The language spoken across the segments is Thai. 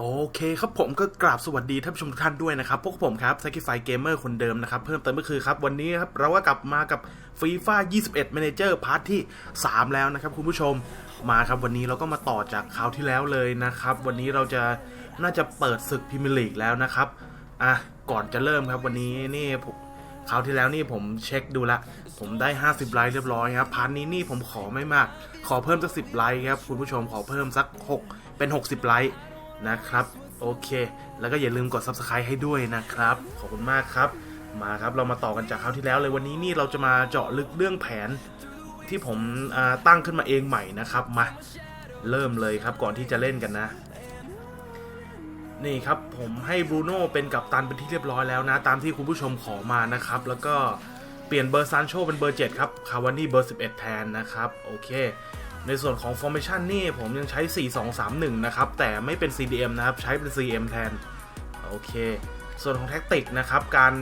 โอเคครับผมก็กราบสวัสดีท่านผู้ชมทุกท่านด้วยนะครับพวกผมครับ Sacrifice Gamer คนเดิมนะครับ เพิ่มเติมก็คือครับ วันนี้ครับ เราก็กลับมากับ FIFA 21 Manager พาร์ทที่ 3 แล้วนะครับคุณผู้ชมมาครับ วันนี้เราก็มาต่อจากคราวที่แล้วเลยนะครับ วันนี้เราจะน่าจะเปิดศึกพรีเมียร์ลีกแล้วนะครับอะก่อนจะเริ่มครับวันนี้นี่ผมคราวที่แล้วนี่ผมเช็คดูละ ผมได้ 50 ไลค์เรียบร้อยครับพาร์ทนี้นี่ผมขอไม่มาก ขอเพิ่มสัก10ไลค์ครับคุณผู้ชมขอเพิ่มสัก 6 เป็น 60 ไลค์ นะครับ โอเค แล้วก็อย่าลืมกด subscribe ให้ด้วยนะครับ ขอบคุณมากครับ มาครับเรามาต่อกันจากคราวที่แล้วเลยวันนี้นี่เราจะมาเจาะลึกเรื่องแผนที่ผมตั้งขึ้นมาเองใหม่นะครับมาเริ่มเลยครับก่อนที่จะเล่นกันนะ นี่ครับผมให้บรูโน่เป็นกัปตันเป็นที่เรียบร้อยแล้วนะ ตามที่คุณผู้ชมขอมานะครับ แล้วก็เปลี่ยนเบอร์ซานโชเป็นเบอร์ 7 ครับ คาวานี่เบอร์ 11 แทนนะครับ โอเค ในส่วนของ Formation นี่ผมยังใช้ 4-2-3-1 นะครับ แต่ไม่เป็น CDM นะครับ ใช้เป็น CM แทน โอเค ส่วนของแท็กติกนะครับ การ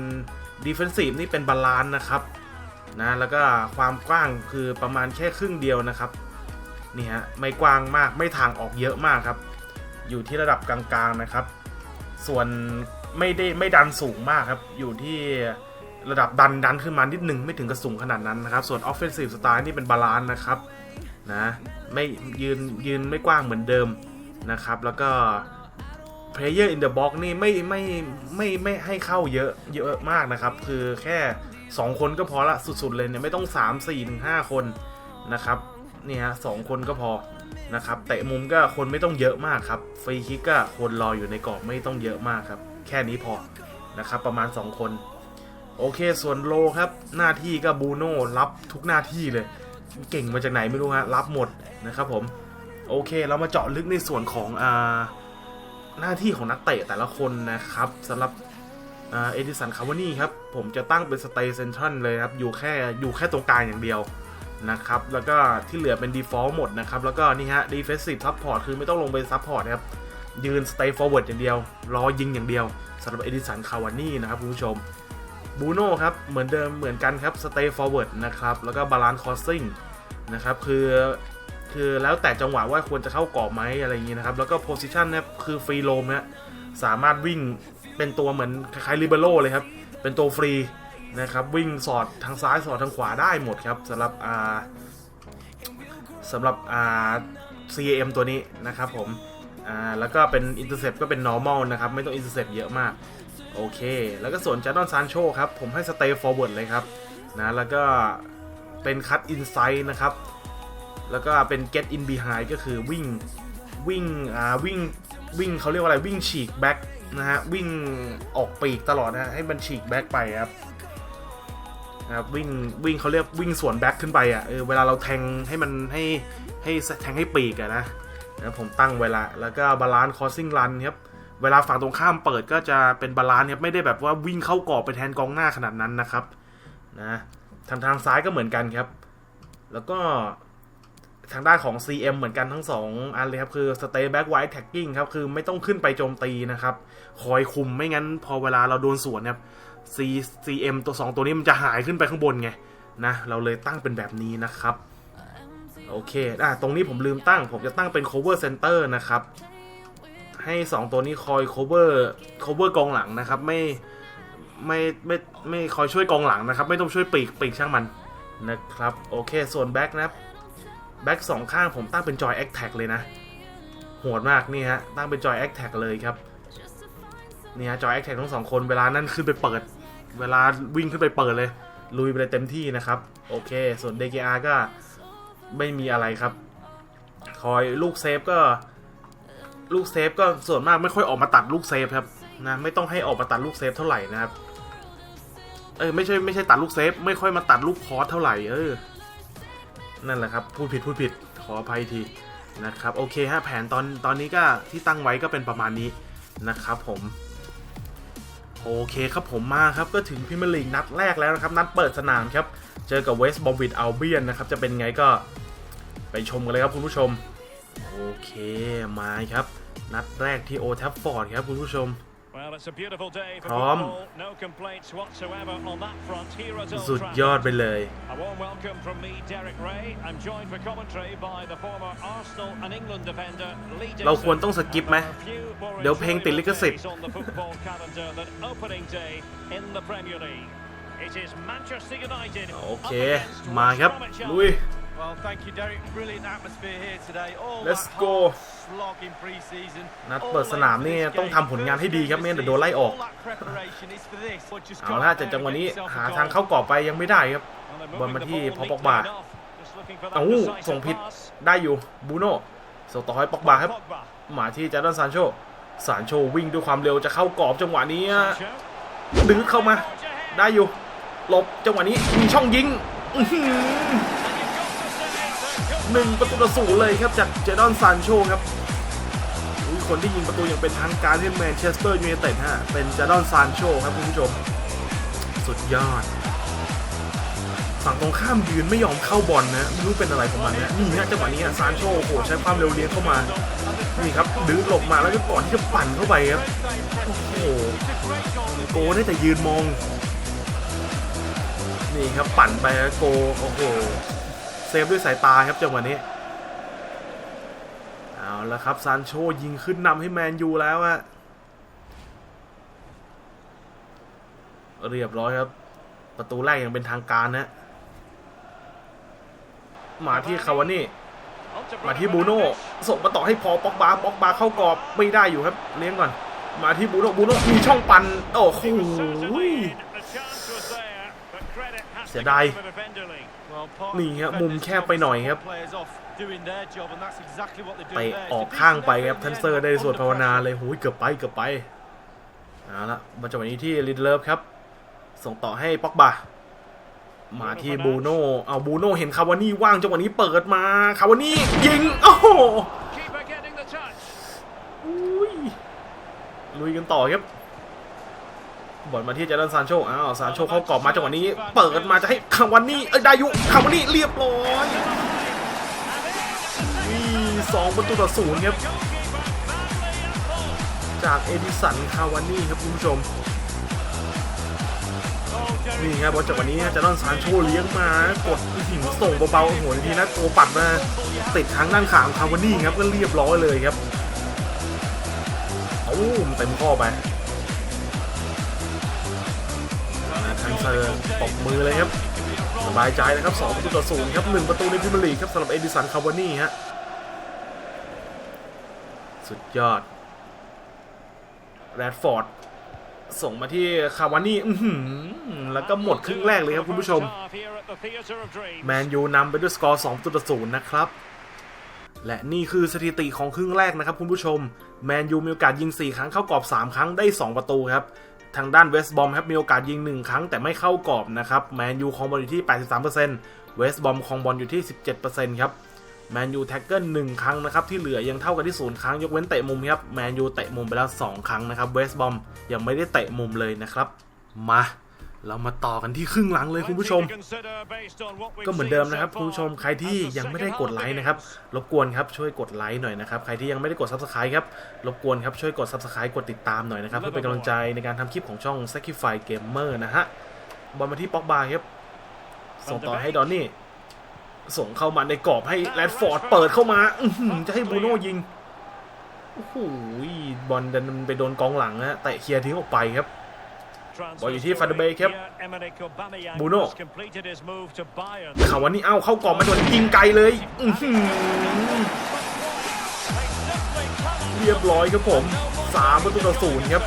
Defensive นี่เป็นบาลานซ์นะครับนะแล้วก็ความกว้างคือประมาณแค่ครึ่งเดียวนะครับนี่ฮะไม่กว้างมากไม่ทางออกเยอะมากครับ อยู่ที่ระดับกลางๆนะครับ ส่วนไม่ได้ไม่ดันสูงมากครับ อยู่ที่ระดับดันดันขึ้นมานิดหนึ่งไม่ถึงกระสูงขนาดนั้นนะครับ ส่วน Offensive Style นี่เป็นบาลานซ์นะครับ นะไม่ยืนยืนไม่กว้างเหมือนเดิมนะครับ แล้วก็ player in the box นี่ไม่ไม่ไม่ไม่ให้เข้าเยอะเยอะมากนะครับ คือแค่ 2 คนก็พอละสุดๆเลยเนี่ยไม่ต้อง 3 4ถึง5คนนะครับนี่ฮะสองคนก็พอนะครับเตะมุมก็คนไม่ต้องเยอะมากครับฟรีคิกก็คนรออยู่ในกรอบไม่ต้องเยอะมากครับ แค่นี้พอนะครับประมาณ 2 คน โอเคส่วนโลครับหน้าที่ก็บูโน่รับทุกหน้าที่เลย เก่งมาจากไหนไม่รู้ฮะรับหมดนะครับผมโอเคเรามาเจาะลึกในส่วนของอ่าหน้าที่ของนักเตะแต่ละคนนะครับสำหรับเอดิสันคาวานี่ครับ ผมจะตั้งเป็นสเตย์เซนทรัลเลยครับ อยู่แค่อยู่แค่ตรงกลางอย่างเดียวนะครับ แล้วก็ที่เหลือเป็น default หมดนะครับ แล้วก็นี่ฮะ defensive support คือไม่ต้องลงไป support นะครับ ยืน stay forward อย่างเดียว รอยิงอย่างเดียวสำหรับเอดิสันคาวานี่นะครับคุณผู้ชม บูโน่ครับ เหมือนเดิมเหมือนกันครับ stay forward นะครับ แล้วก็ balance crossing นะครับ คือ คือแล้วแต่จังหวะว่าควรจะเข้ากรอบไหมอะไรอย่างนี้นะครับ แล้วก็ position เนี่ยคือฟรีโลมเนี่ยสามารถวิ่งเป็นตัวเหมือนคล้ายๆ libero เลยครับ เป็นตัวฟรีนะครับ วิ่งสอดทางซ้ายสอดทางขวาได้หมดครับสำหรับอ่าสำหรับอ่า CAM ตัวนี้นะครับผมอ่าแล้วก็เป็น intercept ก็เป็น normal นะครับ ไม่ต้อง intercept เยอะมาก โอเค แล้วก็ส่วนจ a ดอนซานโชครับ ผมให้ stay forward เลยครับนะแล้วก็เป็น cut inside นะครับ แล้วก็เป็น get in behind ก็คือวิ่งวิ่งอ่าวิ่งวิ่งเขาเรียกว่าอะไรวิ่งฉีก back นะฮะวิ่งออกปีกตลอดนะฮะให้มันฉีก back ไปครับนะครับวิ่งวิ่งเขาเรียกวิ่งสวน back ขึ้นไปอะเออเวลาเราแทงให้มันให้ให้แทงให้ปีกอะนะนะผมตั้งเวลาแล้วก็ balance crossing run ครับ เวลาฝั่งตรงข้ามเปิดก็จะเป็นบาลานซ์ครับไม่ได้แบบว่าวิ่งเข้ากรอบไปแทนกองหน้าขนาดนั้นนะครับนะทางทางซ้ายก็เหมือนกันครับ แล้วก็ทางด้านของ CM เหมือนกันทั้ง 2 อันเลยครับ คือ stay back wide tagging ครับ คือไม่ต้องขึ้นไปโจมตีนะครับ คอยคุมไม่งั้นพอเวลาเราโดนสวนครับ C CM ตัว 2 ตัวนี้มันจะหายขึ้นไปข้างบนไงนะ เราเลยตั้งเป็นแบบนี้นะครับ โอเคอะตรงนี้ผมลืมตั้ง ผมจะตั้งเป็น cover center นะครับ ให้ 2 ตัวนี้คอย cover cover กองหลังนะครับ ไม่ไม่ไม่ไม่คอยช่วยกองหลังนะครับ ไม่ต้องช่วยปีกปีกช่างมันนะครับ โอเค ส่วนแบ็กนะครับแบ็กสองข้างผมตั้งเป็นจอยแอคแท็กเลยนะโหดมากนี่ฮะตั้งเป็นจอยแอคแท็กเลยครับนี่ฮะจอยแอคแท็กทั้งสองคนเวลานั้นขึ้นไปเปิด เวลาวิ่งขึ้นไปเปิดเลย ลุยไปเลยเต็มที่นะครับโอเค ส่วน DKR ก็ไม่มีอะไรครับ คอยลูกเซฟก็ ลูกเซฟก็ส่วนมากไม่ค่อยออกมาตัดลูกเซฟครับนะไม่ต้องให้ออกมาตัดลูกเซฟเท่าไหร่นะครับเออไม่ใช่ไม่ใช่ตัดลูกเซฟไม่ค่อยมาตัดลูกคอร์สเท่าไหร่เออนั่นแหละครับพูดผิดพูดผิดขออภัยทีนะครับโอเคฮะแผนตอนตอนนี้ก็ที่ตั้งไว้ก็เป็นประมาณนี้นะครับผมโอเคครับผมมาครับก็ถึงพิมลีกนัดแรกแล้วนะครับ นัดเปิดสนามครับ เจอกับเวสต์บอมวิดอัลเบียนนะครับ จะเป็นไงก็ไปชมกันเลยครับคุณผู้ชม โอเค มาครับ นัดแรกที่โอทัฟฟอร์ดครับคุณผู้ชม Well, it's a beautiful day for พร้อม football. No complaints whatsoever on that front here at สุ Old ดยอด Trafford. ไปเลย A warm welcome from me, Derek Ray. I'm joined for commentary by the former Arsenal and England defender Lee เรา Dixon. ควรต้องสกิปไหม There are few more เดี๋ยวเพลงติดลิขสิทธิ์ enjoyable days on the football calendar than opening day in the Premier League. It is Manchester United โอเค up against มาครับ West Bromwich ลุย Well, thank you, Derek. Brilliant atmosphere here today. All Let's that go. hard slog in pre-season. นัด All เปิดสนามนี่ late for this ต้อง game. ทำผลงานให้ดีครับไม่งั้นเดี๋ยวโดนไล่ออก All that preparation is for this. But just เอา go ละ out แต่ there จังหวะ and นี้ get yourself a หา goal. ทางเข้ากรอบไปยังไม่ได้ครับ Well, they're บอล moving มา the ที่ ball พอ neatly ปอกบา enough. Just looking for that เอ้า decisive ส่งผิด pass. ได้อยู่บูโน่ส่งต่อให้ปอกบาครับ Pogba. มาที่จาร์ดอนซานโชซานโชวิ่งด้วยความเร็วจะเข้ากรอบจังหวะนี้ Sancho. ดึงเข้ามา Forge ahead. ได้อยู่หลบจังหวะนี้มีช่องยิง อื้อหือ And you've got to say it's a good หนึ่งประตูต่อศูนย์เลยครับจากเจดอนซานโชครับคนที่ยิงประตูอย่างเป็นทางการที่แมนเชสเตอร์ยูไนเต็ดฮะเป็นเจดอนซานโชครับคุณผู้ชม สุดยอด ฝั่งตรงข้ามยืนไม่ยอมเข้าบอลนะไม่รู้เป็นอะไรของมันนะนี่ฮะจังหวะนี้ซานโชโอ้โหใช้ความเร็วเลี้ยงเข้ามานี่ครับดื้อหลบมาแล้วก็ก่อนที่จะปั่นเข้าไปครับโอ้โหโกได้แต่ยืนมองนี่ครับปั่นไปโกโอ้โห เซฟด้วยสายตาครับจังหวะนี้ เอาละครับซานโชยิงขึ้นนำให้แมนยูแล้วอะเรียบร้อยครับ ประตูแรกยังเป็นทางการนะ มาที่คาวานี่มาที่บูโน่ส่งมาต่อให้พอป็อกบาป็อกบาเข้ากรอบไม่ได้อยู่ครับ เลี้ยงก่อน มาที่บูโน่บูโน่มีช่องปันโอ้โห เสียดาย Well, part of นี่ the ครับมุม defenders แคบไปหน่อยครับ players off doing their job, and that's exactly what they're เตะ doing there. ออก It's a ข้าง decent ไป effort ครับ in ทัน the เซอร์ end, ได้ but สวด under ภาวนา pressure. เลยหูยเกือบไปเกือบไปเอาละมาจังหวะนี้ที่ลินเลิฟครับ ส่งต่อให้ป็อกบามาที่บูโน่เอาบูโน่เห็นคาวานี่ว่างจังหวะนี้เปิดมาคาวานี่ยิงโอ้โห Keeper getting the touch. อุ้ยลุยกันต่อครับ บอลมาที่เจดันซานโชอ้าวซานโชเขากรอบมาจังหวะนี้ เปิดมาจะให้คาวานี่เอ้ยได้ยุคาวานี่เรียบร้อยนี่สองประตูต่อศูนย์ครับจากเอดิสันคาวานี่ครับคุณผู้ชมนี่ครับบอลจากวันนี้เจดันซานโชเลี้ยงมากดหินส่งเบาๆหัวทีนะตัวปัดมาติดทางด้านขางคาวานี่ครับก็เรียบร้อยเลยครับเอาเต็มข้อไป เซอร์ตบมือเลยครับ สบายใจนะครับ2ประตูต่อศูนย์ครับ1ประตูในพรีเมียร์ลีครับสำหรับเอดิสันคาร์วานี่ฮะ สุดยอดแรดฟอร์ดส่งมาที่คาวานี่แล้วก็หมดครึ่งแรกเลยครับคุณผู้ชม แมนยูนำไปด้วยสกอร์2ประตูต่อศูนย์นะครับ และนี่คือสถิติของครึ่งแรกนะครับคุณผู้ชม แมนยูมีโอกาสยิง 4 ครั้งเข้ากรอบ 3 ครั้งได้ 2 ประตูครับ ทางด้านเวสบอมครับมีโอกาสยิง 1 ครั้งแต่ไม่เข้ากรอบนะครับแมนยูครองบอลอยู่ที่ 83%เวสต์บอมครองบอลอยู่ที่ 17%ครับแมนยูแท็กเกิลหนึ่งครั้งนะครับที่เหลือยังเท่ากันที่ศูนย์ครั้งยกเว้นเตะมุมครับแมนยูเตะมุมไปแล้ว 2 ครั้งนะครับเวสบอมยังไม่ได้เตะมุมเลยนะครับมา เรามาต่อกันที่ครึ่งหลังเลยคุณผู้ชม ก็เหมือนเดิมนะครับคุณผู้ชมใครที่ยังไม่ได้กดไลค์นะครับรบกวนครับช่วยกดไลค์หน่อยนะครับใครที่ยังไม่ได้กด subscribe ครับรบกวนครับช่วยกด subscribe กดติดตามหน่อยนะครับเพื่อเป็นกำลังใจในการทำคลิปของช่อง Sacrifice Gamer นะฮะบอลมาที่ป็อกบาครับส่งต่อให้ดอนนี่ส่งเข้ามาในกรอบให้แรดฟอร์ดเปิดเข้ามาอื้อหือจะให้บูโน่ยิงโอ้โหบอลดันไปโดนกองหลังนะฮะเตะเคลียร์ทิ้งออกไปครับ บอลอยู่ที่ Van de Beek ครับบูโน่ข่าววันนี้เอ้าเข้ากรอบมาโดนยิงไกลเลยอื้อหือเรียบร้อยครับผมสามประตูต่อศูนย์ครับ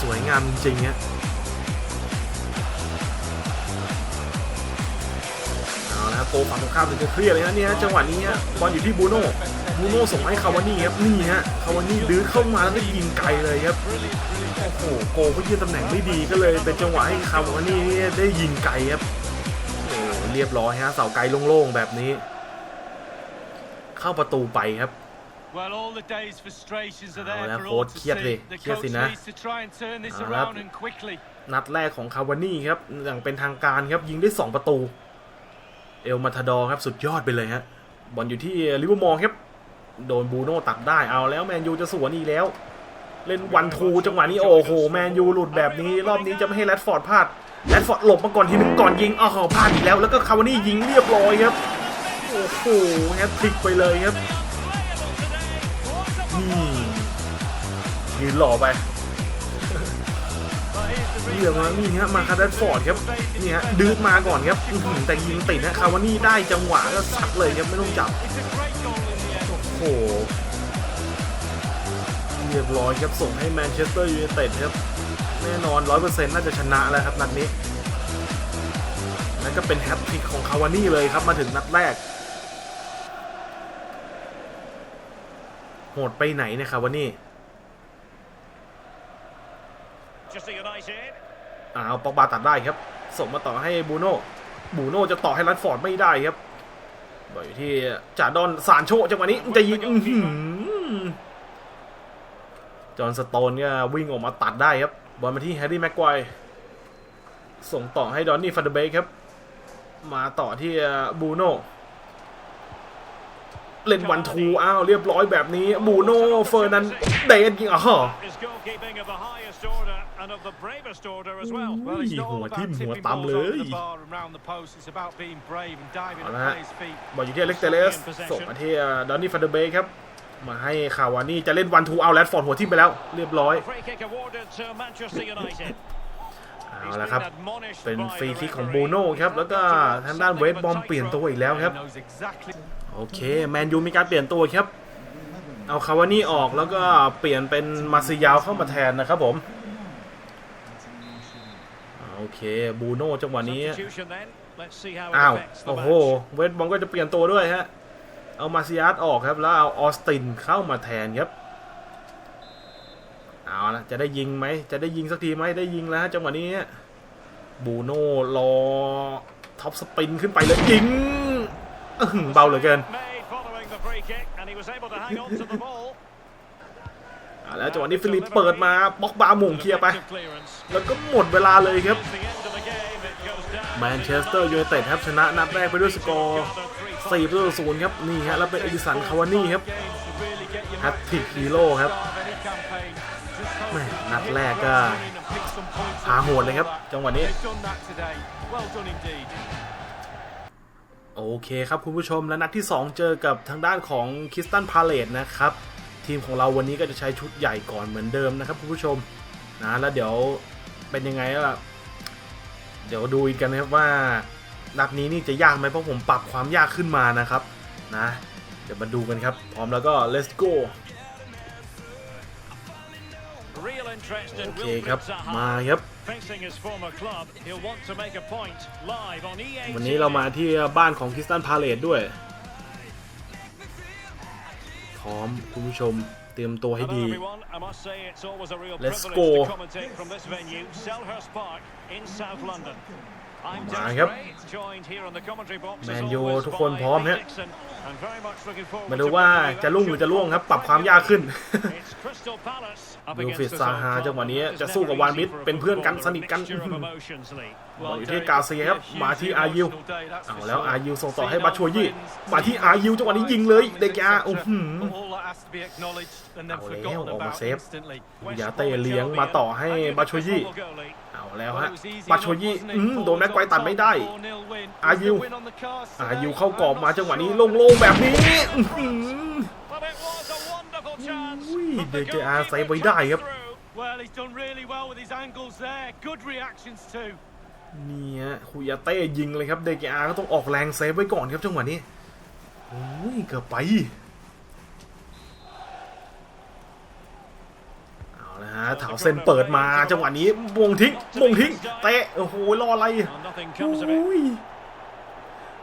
สวยงามจริงๆฮะเอาละครับโกฝั่งตรงข้ามถึงจะเครียดเลยนะเนี่ยจังหวะนี้ฮะบอลอยู่ที่บูโน่ บูโน่ส่งให้คาวานี่ครับนี่ฮะคาวานี่ดื้อเข้ามาแล้วก็ยิงไกลเลยครับโอ้โหโกก็ยืนตำแหน่งไม่ดีก็เลยเป็นจังหวะให้คาวานี่เนี่ยได้ยิงไกลครับโอ้เรียบร้อยฮะเสาไกลโล่งๆแบบนี้ เข้าประตูไปครับ Well, all the day's frustrations are เอา there แล้ว for โค้ all ช to เครียด see. เลย The เครียด coach สินะ needs to try and turn this เอาละ around and quickly. นัดแรกของคาวานี่ครับอย่างเป็นทางการครับยิงได้ 2 ประตู เอลมาทาดอร์ครับสุดยอดไปเลยฮะบอลอยู่ที่ลิเวอร์มอร์ครับ โดนบูโน่ตัดได้เอาแล้วแมนยูจะสวนอีกแล้ว เล่นวันทูจังหวะนี้โอ้โหแมนยูหลุดแบบนี้ รอบนี้จะไม่ให้แรดฟอร์ดพลาดแรดฟอร์ดหลบมาก่อนทีนึงก่อนยิงอ้าวพลาดอีกแล้วแล้วก็คาวานี่ยิงเรียบร้อยครับโอ้โหแฮตทริกไปเลยครับนี่ยืนหล่อไป But here's the เรื่องมานี่ฮะมาคาร์ดฟอร์ดครับนี่ฮะดื้อมาก่อนครับอื้อหือแต่ยิงติดนะคาวานี่ได้จังหวะก็ซัดเลยครับไม่ต้องจับ โอ้โห เรียบร้อยครับส่งให้แมนเชสเตอร์ยูไนเต็ดครับ แน่นอน100%น่าจะชนะแล้วครับนัดนี้ นั่นก็เป็นแฮตทริกของคาวานี่เลยครับมาถึงนัดแรก โหดไปไหนเนี่ยคาวานี่ Manchester United. อ้าวปอกบาตัดได้ครับ ส่งมาต่อให้บูโน่บูโน่จะต่อให้รัดฟอร์ดไม่ได้ครับ บอลอยที่จ่าดอนสารโชจังหวะนี้จะยิงจอห์นสโตนก็วิ่งออกมาตัดได้ครับ บอลมาที่แฮร์รี่แม็กควายส่งต่อให้ดอนนี่ฟันเดเบกครับ มาต่อที่บูโน่เล่นวันทูอ้าวเรียบร้อยแบบนี้ บูโน่เฟอร์นันเดสยิงอะ ฮะ Is goalkeeping of the highest order and of the bravest order as well. Well, it's not all Ui, about tim, tipping hùa tăm balls over lưới. the bar and round the post. It's about being brave and diving เอา at ละฮะ players' feet. บอลอยู่ที่อเล็กเตเลสส่งมาที่ดอนนี่ฟันเดอร์เบย์ครับ มาให้คาวานี่จะเล่นวันทูเอาแรดฟอร์ดหัวทิ่มไปแล้ว เรียบร้อย Free kick awarded to Manchester United. เอาละครับ เป็นฟรีคิกของโบโน่ครับ แล้วก็ทางด้านเวสบอมเปลี่ยนตัวอีกแล้วครับ He knows exactly โอเค แมนยูมีการเปลี่ยนตัวครับ เอาคาวานี่ออกแล้วก็เปลี่ยนเป็นมาซิยาวเข้ามาแทนนะครับผม โอเคบูโน่จังหวะนี้ Substitution then. Let's see how it อ้าว affects the โอ้โห match. เวสบอมก็จะเปลี่ยนตัวด้วยฮะเอามาซิยัสออกครับแล้วเอาออสตินเข้ามาแทนครับเอาละจะได้ยิงไหมจะได้ยิงสักทีไหมได้ยิงแล้วฮะจังหวะนี้บูโน่รอท็อปสปินขึ้นไปแล้วยิงอื้อหือเบาเหลือเกิน แล้วจังหวะนี้ฟิลิปเปิดมาบล็อกบาร์หม่งเคลียร์ไป แล้วก็หมดเวลาเลยครับแมนเชสเตอร์ยูไนเต็ดครับชนะนัดแรกไปด้วยสกอร์4ประตูต่อศูนย์ครับนี่ฮะแล้วเป็นเอดิสันคาวานี่ครับ games to really get your แฮตทริกฮีโร่ครับแม่นัดแรกก็ ground running and pick some points พาโหดเลยครับ จังหวะนี้ โอเคครับคุณผู้ชมและนัดที่ 2 เจอกับทางด้านของคิสตันพาเลตนะครับ ทีมของเราวันนี้ก็จะใช้ชุดใหญ่ก่อนเหมือนเดิมนะครับคุณผู้ชมนะแล้วเดี๋ยวเป็นยังไงล่ะเดี๋ยวดูกันนะครับว่านัดนี้นี่จะยากไหมเพราะผมปรับความยากขึ้นมานะครับนะเดี๋ยวมาดูกันครับ พร้อมแล้วก็ let's go โอเคครับ มาครับ วันนี้เรามาที่บ้านของคิสตันพาเลตด้วย ร้อมคุณผู้ชมเตรียมตัวให้ Hello ดี everyone. I must say it's always a real Let's privilege go. to commentate from this venue, Selhurst Park in South London. I'm มา Dennis ครับ Gray, joined here on the commentary box แม as นยู always ทุกคน by พร้อม Lee ฮะ Dixon. I'm very much looking forward มาดู to ว่า bringing you จะรุ่งหรือจะร่วงครับ ปรับความยากขึ้น It's Crystal Palace up วิล against ฟริด his ซา own ฮา club, จังหวะนี้ and it's จะสู้กับ never วานมิ easy ด for a เป็นเพื่อนกัน footballer, สนิทกัน a mixture of emotions, Lee. บอล Well, อยู่ที่ Derek, กาเซียครับ a มาที่ hugely อายุ emotional day, that's เอา for แล้ว sure. อายุส่งต่อให้ See บั no ชชัวยี่ wins, มาที่ no อายุจังหวะนี้ยิงเลย wins, เด็กยา etc. โอ้โห But all that has to be acknowledged and then เอาแล้ว forgotten ออกมา about เซฟ instantly. ยาเต้เลี้ยงมาต่อให้บัชชัวยี่เอา แล้วฮะบัชชัวยี่อืมโดนแม็กไกวตัดไม่ได้ อายุอายุเข้ากรอบมาจังหวะนี้โล่งๆแบบนี้อื้อหือ Well, it was a wonderful chance. Ui, but the DKR goalkeeper ใส่ไว้ได้ครับ came through. Well, he's done really well with his angles there. Good reactions too. นี่ฮะคุยาเต้ยิงเลยครับเดกอาก็ต้องออกแรงเซฟไว้ก่อนครับจังหวะนี้โอ้ยเกือบไป เอาละฮะ ถาวเซนเปิดมาจังหวะนี้มงทิ้งมงทิ้งเตะโอ้โหรออะไร And nothing โอ comes of it. ้ย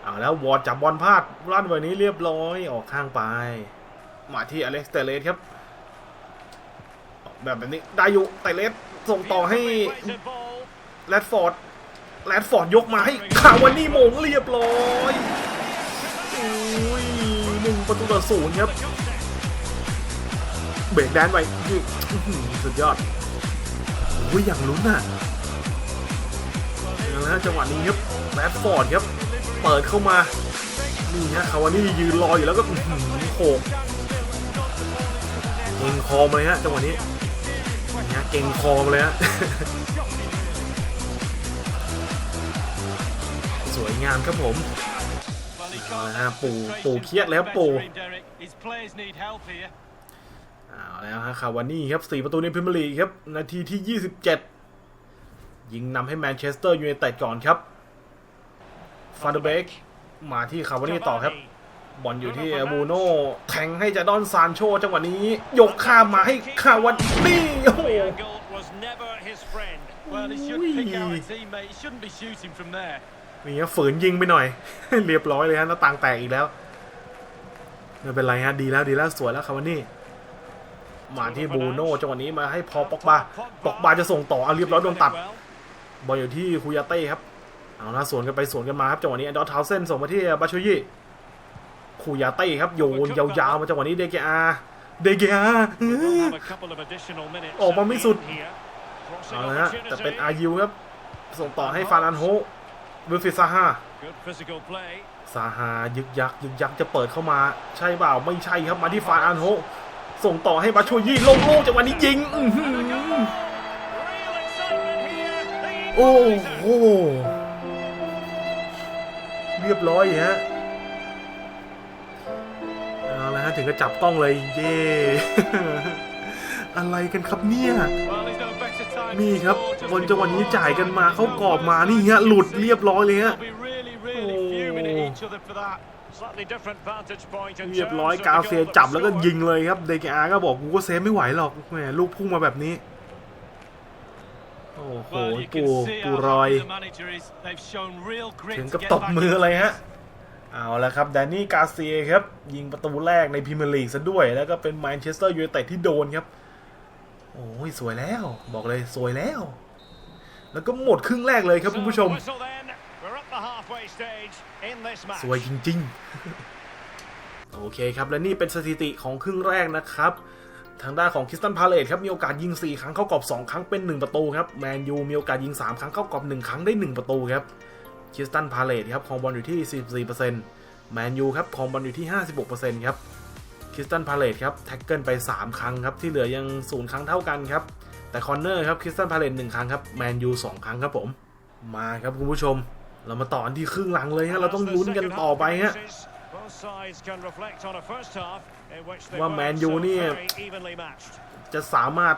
เอาแล้ววอร์ดจับบอลพลาดลั่นแบบนี้เรียบร้อยออกข้างไป มาที่อเล็กซ์เตเลสครับออกแบบแบบนี้ได้อยู่เตเลสส่งต่อให้ Weighted ball. แรดฟอร์ดแรดฟอร์ดยกมาให้คาวานี่โมงเรียบร้อยอุ้ยหนึ่งประตูต่อศูนย์ครับ เบรกแดนไว้สุดยอดอุ้ยอย่างลุ้นอะเอาละฮะจังหวะนี้ครับแรดฟอร์ดครับเปิดเข้ามานี่ฮะคาวานี่ยืนรออยู่แล้วก็อื้อหือโขกคอมาเลยฮะจังหวะนี้เนี่ยเก่งคอมาเลยฮะสวยงามครับผม Well, he Ah, can't Pù- have Pù frustration khiết for lắm, the Pù. veteran, Derek. His players need help here. เอาแล้วฮะคาวานี่ครับ4ประตูในพรีเมียร์ลีกครับ นาทีที่ 27 ยิงนำให้แมนเชสเตอร์ยูไนเต็ดก่อนครับฟานเดเบกมาที่คาวานี่ต่อครับ บอลอยู่ที่บูโน่แทงให้จาดอนซานโชจังหวะนี้ ยกข้ามมาให้คาวานี่โอ้โห Well, he should pick out a teammate. He shouldn't be shooting from there. นี่ครับฝืนยิงไปหน่อย เรียบร้อยเลยฮะหน้าต่างแตกอีกแล้วไม่เป็นไรฮะ ดีแล้วดีแล้วสวยแล้วคาวานี่ มาที่บูโน่จังหวะนี้มาให้พอปอกบาปอกบาจะส่งต่อเอาเรียบร้อยโดนตัด บอลอยู่ที่คุยาเต้ครับ เอานะสวนกันไปสวนกันมาครับจังหวะนี้ดอทเทาเซนส่งมาที่บาชยี่คุยาเต้ครับโยนยาวๆมาจังหวะนี้เดเกอาเดเกอาออกมาไม่สุดเอาละฮะแต่เป็นอายิวครับ ส่งต่อให้ฟานันโฮวิลฟิซาฮาซาฮายึกยักยึกยักจะเปิดเข้ามา ใช่เปล่าไม่ใช่ครับมาที่ฟานันโฮ ส่งต่อให้บาชูยี่โล่งๆจังหวะนี้ยิงอือหือโอ้โหเรียบร้อยฮะเอาละฮะถึงก็จับต้องเลยเย่อะไรกันครับเนี่ยนี่ครับบอลจังหวะนี้จ่ายกันมาเขากรอบมานี่ฮะหลุดเรียบร้อยเลยฮะ They'll be really, really fuming at Oh. each other for that. Slightly different vantage point in เรียบ terms ร้อย of the กา goal เซีย that จับ was แล้วก็ scored. ยิงเลยครับเดกอาก็บอกกูก็เซฟไม่ไหวหรอกแหมลูกพุ่งมาแบบนี้ โอ้โห Well, you ปู can see ปู how รอย happy the manager is. They've shown real grit ถึง to กับ get ตบ back มือ in เลย this. ฮะ เอาละครับแดนนี่กาเซียครับ ยิงประตูแรกในพรีเมียร์ลีกซะด้วย แล้วก็เป็นแมนเชสเตอร์ยูไนเต็ดที่โดนครับ โอ้ยสวยแล้ว บอกเลยสวยแล้ว แล้วก็หมดครึ่งแรกเลยครับคุณผู้ชม สวยจริงๆ โอเคครับ และนี่เป็นสถิติของครึ่งแรกนะครับ ทางด้านของคิสตันพาเลตครับ มีโอกาสยิง 4 ครั้งเข้ากรอบ 2 ครั้งเป็น 1 ประตูครับ แมนยูมีโอกาสยิง 3 ครั้งเข้ากรอบ 1 ครั้งได้ 1 ประตูครับ คิสตันพาเลตครับครองบอลอยู่ที่ 44%แมนยูครับครองบอลอยู่ที่ 56%ครับคิสตันพาเลตครับแท็กเกิลไป 3 ครั้งครับ ที่เหลือยัง0ครั้งเท่ากันครับ แต่คอนเนอร์ครับคิสตันพาเลต1ครั้งครับ แมนยู2ครั้งครับผม มาครับคุณผู้ชม เรามาต่อกันที่ครึ่งหลังเลยฮะเราต้องลุ้นกันต่อไปฮะ Both sides can reflect on a first half in which they ว่า were แมนยู so นี่ very evenly matched. จะสามารถ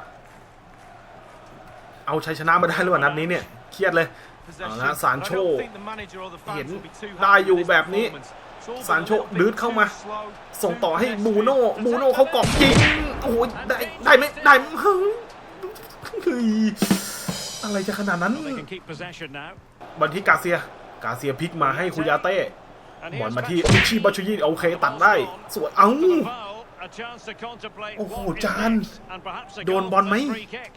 เอาชัยชนะมาได้หรือเปล่านัดนี้เนี่ยเครียดเลย Possession. Ờ, lá, Sancho. I don't think the manager or the fans Hiện will be too đai happy dù with this bẹp ní. performance. It's all been a Sancho little bit đứt không too mà. slow, ส่ง too ต่อให้ defensive. บูโน่บูโน่เขากรอบยิงโอ้โหได้ได้ไหมได้ไหมเฮ้ยเฮ้ย อะไรจะขนาดนั้น They can keep possession now. บอลที่กาเซีย กาเซียพลิกมาให้คุยาเต้ And บอล here's มาที่ Patrick. มิชิบาชูยิโอเคตัดได้ สวยเอ้า The foul, a chance to contemplate โอ้โห what is จาน next, and perhaps a โดน goal บอล from ไหม this free kick.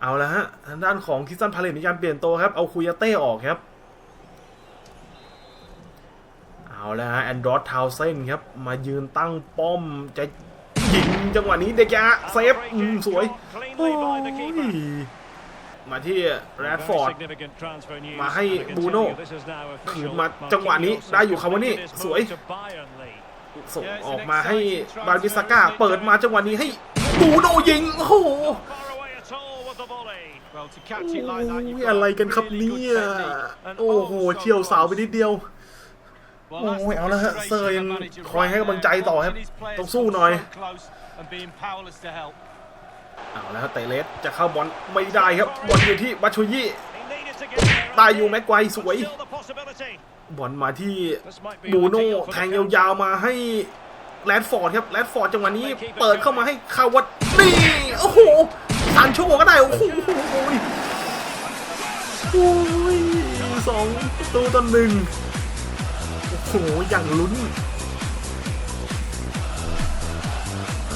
เอาละฮะ ทางด้านของคิสตันพาเลตมีการเปลี่ยนตัวครับ เอาคุยาเต้ออกครับ เอาละฮะ แอนดรอสทาวเซนครับ มายืนตั้งป้อมจะยิงจังหวะนี้เด็กยะเซฟอืมสวย โอ้ย มาที่แรดฟอร์ด Very significant transfer news. มาให้ I can บูโน่ tell you this is now official. ขืนมาจังหวะนี้ได้อยู่คำว่านี่ Marquinhos สวย moved to Bayern League. ส่งออกมาให้บาร์บิสก้าเปิดมาจังหวะนี้ให้บูโนยิง โอ้โห Far away at all with the volley. Well, to catch it like that, you've โอ้ย got อะไรกันครับ really เนี่ good ย technique. And โอ้โห oh, so เฉียวเสาไป close. นิดเดียว Well, โอ้ that's ย the เอาละฮะ frustration เซอร์ยัง the manager คอยให้ right กำลัง there, ใจต่อครับ watching his players ต้องสู้หน่อย เอาแล้วเตเลสจะเข้าบอลไม่ได้ครับบอลอยู่ที่บัชชุยี่ He needed to get there. ได้อยู่แม็กไกวสวย บอลมาที่บูโน่แทงยาวๆมาให้แรดฟอร์ดครับแรดฟอร์ดจังหวะนี้เปิดเข้ามาให้คาวัตนี่โอ้โหซานโชก็ได้โอ้โหโอ้ยสองประตูต่อหนึ่งโอ้โหอย่างลุ้น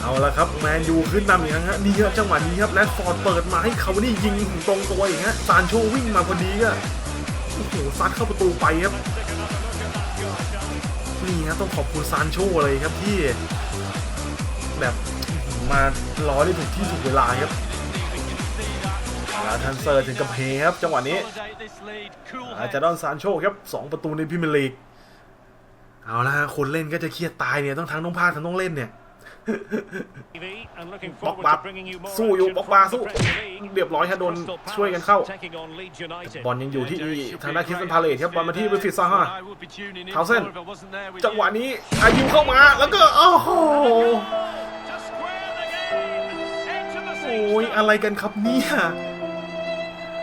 เอาละครับแมนยูขึ้นนำอีกครั้งฮะนี่ครับจังหวะนี้ครับแรดฟอร์ดเปิดมาให้เขานี่ยิงตรงตัวอีกฮะซานโชวิ่งมาพอดีก็โอ้โหซัดเข้าประตูไปครับนี่ฮะต้องขอบคุณซานโชเลยครับที่ แบบมารอได้ถูกที่ถูกเวลาครับแล้วทันเซอร์ถึงกับเฮครับจังหวะนี้อา head. จารย์ดอนซานโชครับ2ประตูในพรีเมียร์ลีก เอาละฮะคนเล่นก็จะเครียดตายเนี่ยต้องทั้งต้องพลาดทั้งต้องเล่นเนี่ย And looking ปอก forward บา to bringing you more สู้อยู่ action ปอกบา from สู้ the Premier League. เรียบร้อยฮะโดน Crystal ช่วยกัน Palace เข้า taking on Leeds United. บอลยังอยู่ที่ Yeah, Derek should ทาง be ด้านคิส great ตันพาเลทครับบอลมาที่ atmosphere วิฟิตซา there. ฮา I would be tuning in เทาเส้น for if I wasn't there with จังหวะ you. นี้อายุเข้ามาแล้วก็โอ้โห To square the game into the โอ้ย sixth. อะไรกันครับเนี่ย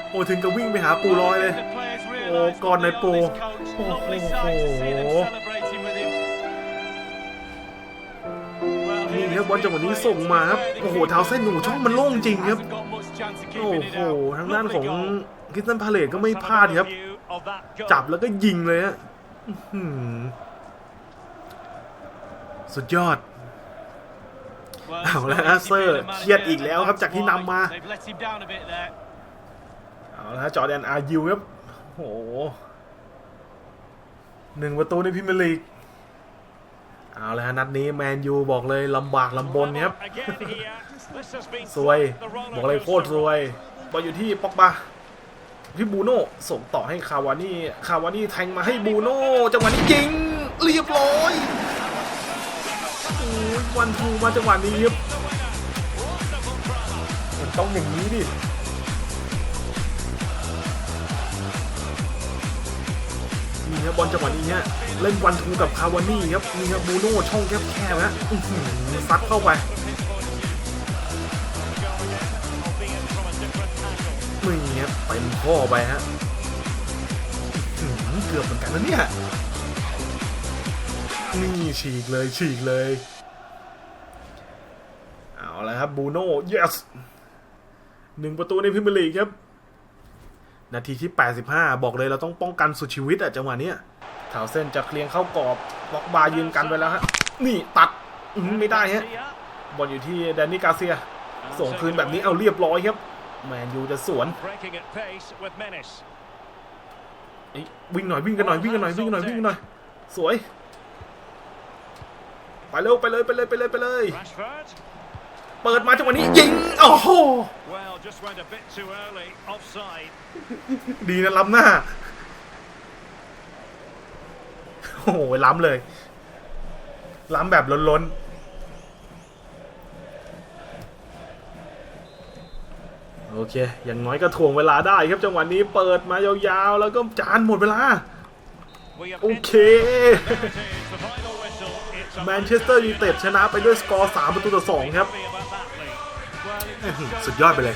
โอ้ถึงกับวิ่งไปหาปูร้อยเลย The players โอ้ realise ก่อน what ใน they โปร owe this coach. โอ้โห ครับบอลจังหวะนี้ส่งมาครับโอ้โหเท้าเส้นหนูช่องมันโล่งจริงครับโอ้โหทางด้านของคิสตันพาเลทก็ไม่พลาดครับ จับแล้วก็ยิงเลยฮะสุดยอดเอาแล้ว it's ฮะ not easy เซอร์เครียดอีกแล้วครับจากที่นำมาเอาละฮะจอแดนอายูครับโอ้โหหนึ่งประตูในพรีเมียร์ลีก เอาละฮะนัดนี้แมนยูบอกเลยลำบากลำบนครับ Again here. This has been สวย quite the roller บอกเลยโคตร coaster สวยบอลอยู่ที่ป็อกบาที่บูโน่ส่งต่อให้คาวานี่คาวานี่แทงมาให้บูโน่จังหวะนี้ยิงเรียบร้อยโอ้ยวันทูมาจังหวะนี้ครับมันต้องอย่างนี้ดิ บบอลจังหวะนี้ฮะเล่นวันทูกับคาวานี่ครับนี่ครับบูโน่ช่องแคบๆฮะอื้อหือซัดเข้าไป albeit from a different angle. นี่ครับเต็มข้อไปฮะเกือบเหมือนกันนะเนี่ยนี่ฉีกเลยฉีกเลย เอาละครับบูโน่ yes หนึ่งประตูในพรีเมียร์ลีกครับ นาทีที่ 85 บอกเลยเราต้องป้องกันสุดชีวิตอะจังหวะเนี้ยถาวเส้นจะเคลียงเข้ากรอบล็อกบาร์ยืนกันไว้แล้วฮะ นี่ตัดอื้อหือไม่ได้ฮะ Garcia บอลอยู่ที่แดนนี่กาเซีย ส่งคืนแบบนี้เอาเรียบร้อยครับ แมนยูจะสวน breaking at pace with menace. เอ้ยวิ่งหน่อยวิ่งกันหน่อยวิ่งกันหน่อยวิ่งกันหน่อยวิ่งกันหน่อย สวย ไปเร็วไปเลยไปเลยไปเลยไปเลย Rashford. เปิดมาจังหวะนี้ยิงโอ้โห Well, just went a bit too early. Offside. ดีนะล้ำหน้า โอ้โหล้ำเลย ล้ำแบบล้นๆ โอเค อย่างน้อยก็ถ่วงเวลาได้ครับจังหวะนี้เปิดมายาวๆ แล้วก็จานหมดเวลา We have โอเค entered- There it is, the final whistle. It's a แมนเชสเตอร์ยูไนเต็ดชนะไปด้วยสกอร์ 3 ประตูต่อ 2 ครับ สุดยอดไปเลย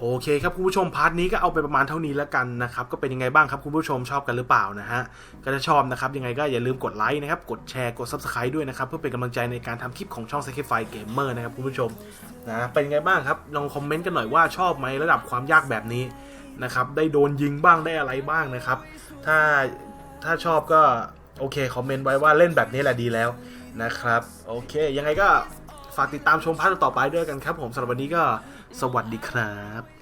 โอเคครับคุณผู้ชมพาร์ทนี้ก็เอาไปประมาณเท่านี้แล้วกันนะครับ ก็เป็นยังไงบ้างครับคุณผู้ชมชอบกันหรือเปล่านะฮะก็ถ้าชอบนะครับยังไงก็อย่าลืมกดไลค์นะครับ กดแชร์กด Subscribe ด้วยนะครับ เพื่อเป็นกำลังใจในการทำคลิปของช่อง Sacrifice Gamer นะครับคุณผู้ชมนะเป็นยังไงบ้างครับลองคอมเมนต์กันหน่อยว่าชอบไหมระดับความยากแบบนี้นะครับได้โดนยิงบ้างได้อะไรบ้างนะครับ ถ้าถ้าชอบก็โอเคคอมเมนต์ไว้ว่าเล่นแบบนี้แหละดีแล้ว นะครับ โอเค ยังไงก็ฝากติดตามชมพาร์ทต่อไปด้วยกันครับผมสำหรับวันนี้ก็สวัสดีครับ